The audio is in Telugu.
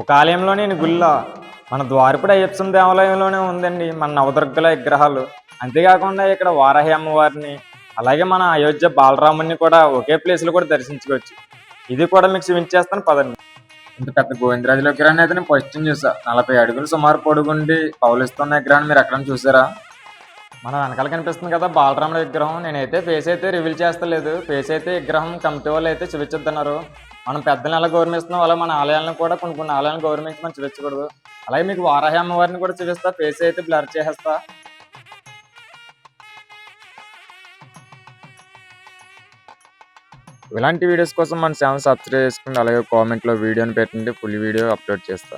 ఒక ఆలయంలోనే గుళ్ళో మన ద్వారపుడు అయ్యప్ప దేవాలయంలోనే ఉందండి మన నవదుర్గల విగ్రహాలు. అంతేకాకుండా ఇక్కడ వారాహి అమ్మవారిని అలాగే మన అయోధ్య బాలరాముని కూడా ఒకే ప్లేస్లో కూడా దర్శించుకోవచ్చు. ఇది కూడా మీకు చూపించేస్తాను పదండి. ఇంత పెద్ద గోవిందరాజుల విగ్రహాన్ని అయితే నేను ఫస్ట్ చూసా నలభై అడుగులు సుమారు పొడుగుండి పౌలిస్తున్న విగ్రహాన్ని మీరు ఎక్కడ చూసారా మన వెనకాల కనిపిస్తుంది కదా బాలరాముడి విగ్రహం. నేనైతే ఫేస్ అయితే రివీల్ చేస్తలేదు. ఫేస్ అయితే విగ్రహం కమిటీ వాళ్ళు అయితే చూపించొద్దన్నారు. మనం పెద్దలను ఎలా గౌరవిస్తున్నాం అలా మన ఆలయాలను కూడా కొన్ని కొన్ని ఆలయాలను గౌరవించి మనం చూపించకూడదు. అలాగే మీకు వారాహి అమ్మవారిని కూడా చూపిస్తా ఫేస్ అయితే బ్లర్ చేసేస్తా. ఇలాంటి వీడియోస్ కోసం మన ఛానల్ సబ్స్క్రైబ్ చేసుకోండి అలాగే కామెంట్లో వీడియోని పెట్టండి ఫుల్ వీడియో అప్లోడ్ చేస్తా.